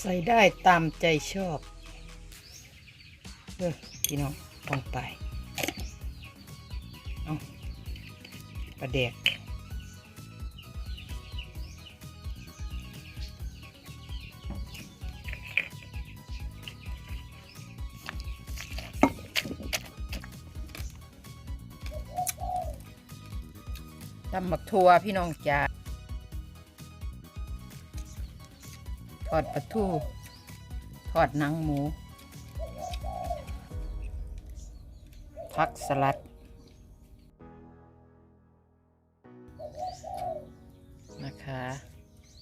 ใส่ได้ตามใจชอบเออพี่น้องลองไปเอาปลาแดกตำบักทัวพี่น้องจ้า ทอดปลาทูทอดหนังหมูผักสลัด นะคะ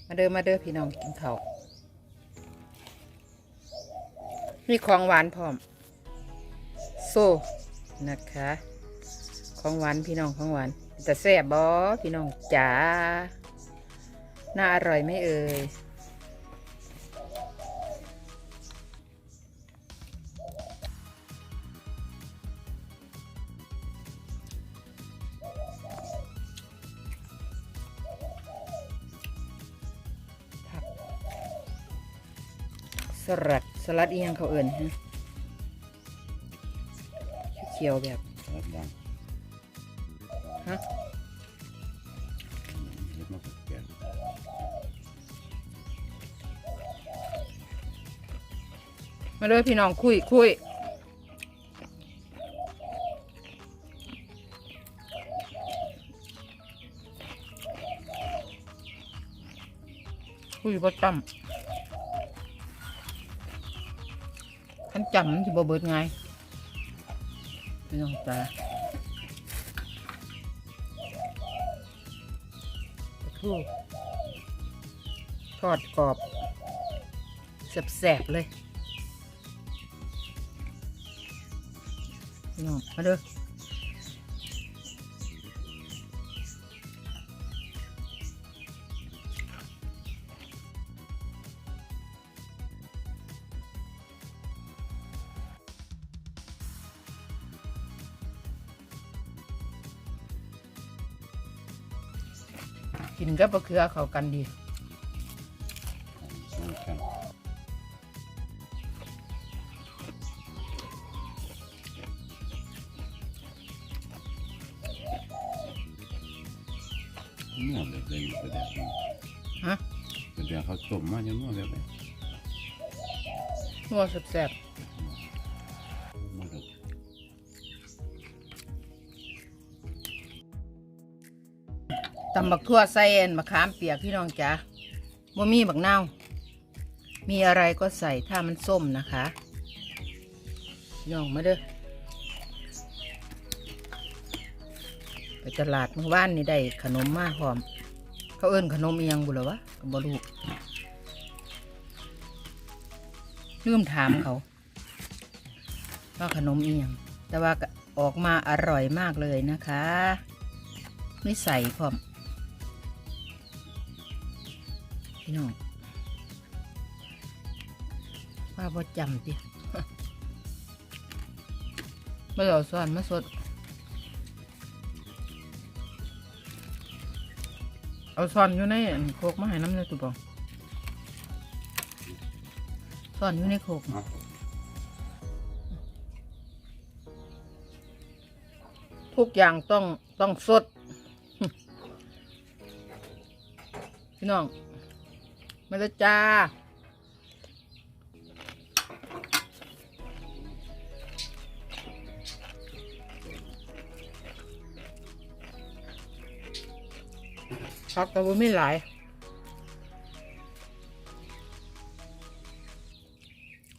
มาเดินมาเด้อพี่น้องกินข้าวมีของหวานพร้อม โซ่นะคะ ของหวานพี่น้องของหวานแต่แซ่บบอพี่น้องจ๋าน่าอร่อยไหมเอ่ย สลัดสลัดอีหยังเขาเอิ่นฮะเขียวๆแบบรับดังฮะเล็กมากกว่าแกนมาเลยพี่น้องคุยคุยคุยประ จำขันจำมันจะบ่เบิดไงพี่น้องจ้าปลาทูทอดกรอบแสบๆเลยพี่น้องมาเด้อ กินกับมะเขือเข้ากันดีสู้กันนวดแบบเลยประเดี๋ยวฮะประเดี๋ยวเขาต้มมาจะนวดแบบไหนนัวแซ่บม ตำบักทั่วใส่เอ็นมะขามเปียกพี่น้องจ๋าบ่มีบักเน่ามีอะไรก็ใส่ถ้ามันส้มนะคะพี่องมาเด้อไปตลาดเมื่อวานนี่ได้ขนมมาพร้อม เขาเอิ้นขนมเอียงบุหรอวะก็บ่รู้ลืมถามเขา ว่าขนมเอียง แต่ว่าออกมาอร่อยมากเลยนะคะ ไม่ใส่พร้อม พี่น้องว่าบ่จำติไม่เอาซ่อนมาสด เอาซ่อนอยู่ในอันโคกมาให้น้ำเลยตุบองซ่อนอยู่ในโคกเอาทุกอย่างต้องต้องสด พี่น้อง มาแล้วจ้า พักแต่ว่าไม่หลาย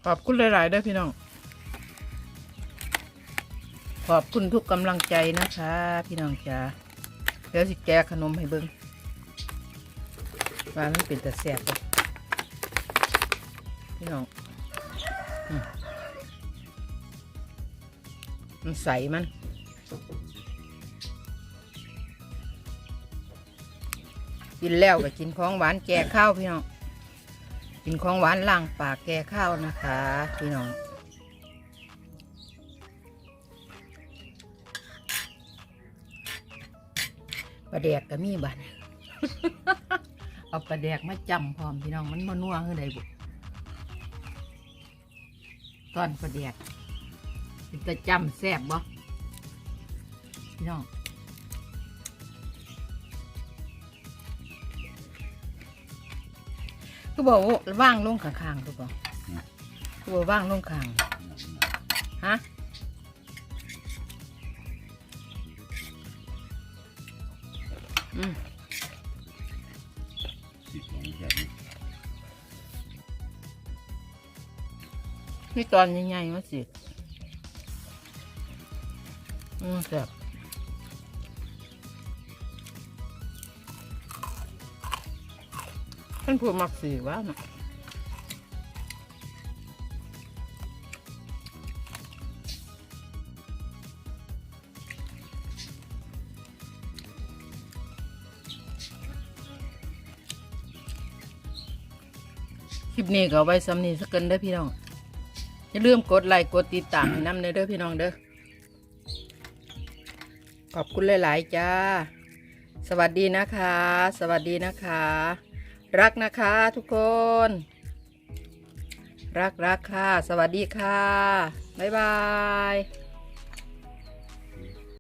ขอบคุณหลาย ๆ ด้วยพี่น้อง ขอบคุณทุกกำลังใจนะคะ พี่น้องจ๋าเดี๋ยวสิแกขนมให้เบิ้ง ว่ามันเป็นแต่แสบบ่พี่น้องมันใสมันกินแล้วก็กินของหวานแก่ข้าวพี่น้อง กินของหวานล้างปากแก่ข้าวนะคะ พี่น้องปลาแดกก็มีบัน เอาปลาแดกมาจำพร้อมพี่น้องมันมานัวคือใดบุตอนประเดียกเป็นตะจำแซ่บบ่พี่น้องก็บอกว่าว่างลงข้างๆถูกป่ะก็บอกว่างลงข้างฮะอืม สิบสองแบบนี้นี่ตอนใหญ่ๆมาสิอืมแบบท่านผู้มักสีว่านาะ ลิปนี้ก็เอาไว้ซ้ำนี้สักกันเด้อพี่น้อง อย่าลืมกดไลค์กดติดตามให้น้ำเด้อพี่น้องเด้อ ขอบคุณหลาย ๆ จ้า สวัสดีนะคะ สวัสดีนะคะ รักนะคะทุกคน รักรักค่ะ สวัสดีค่ะ บ๊ายบาย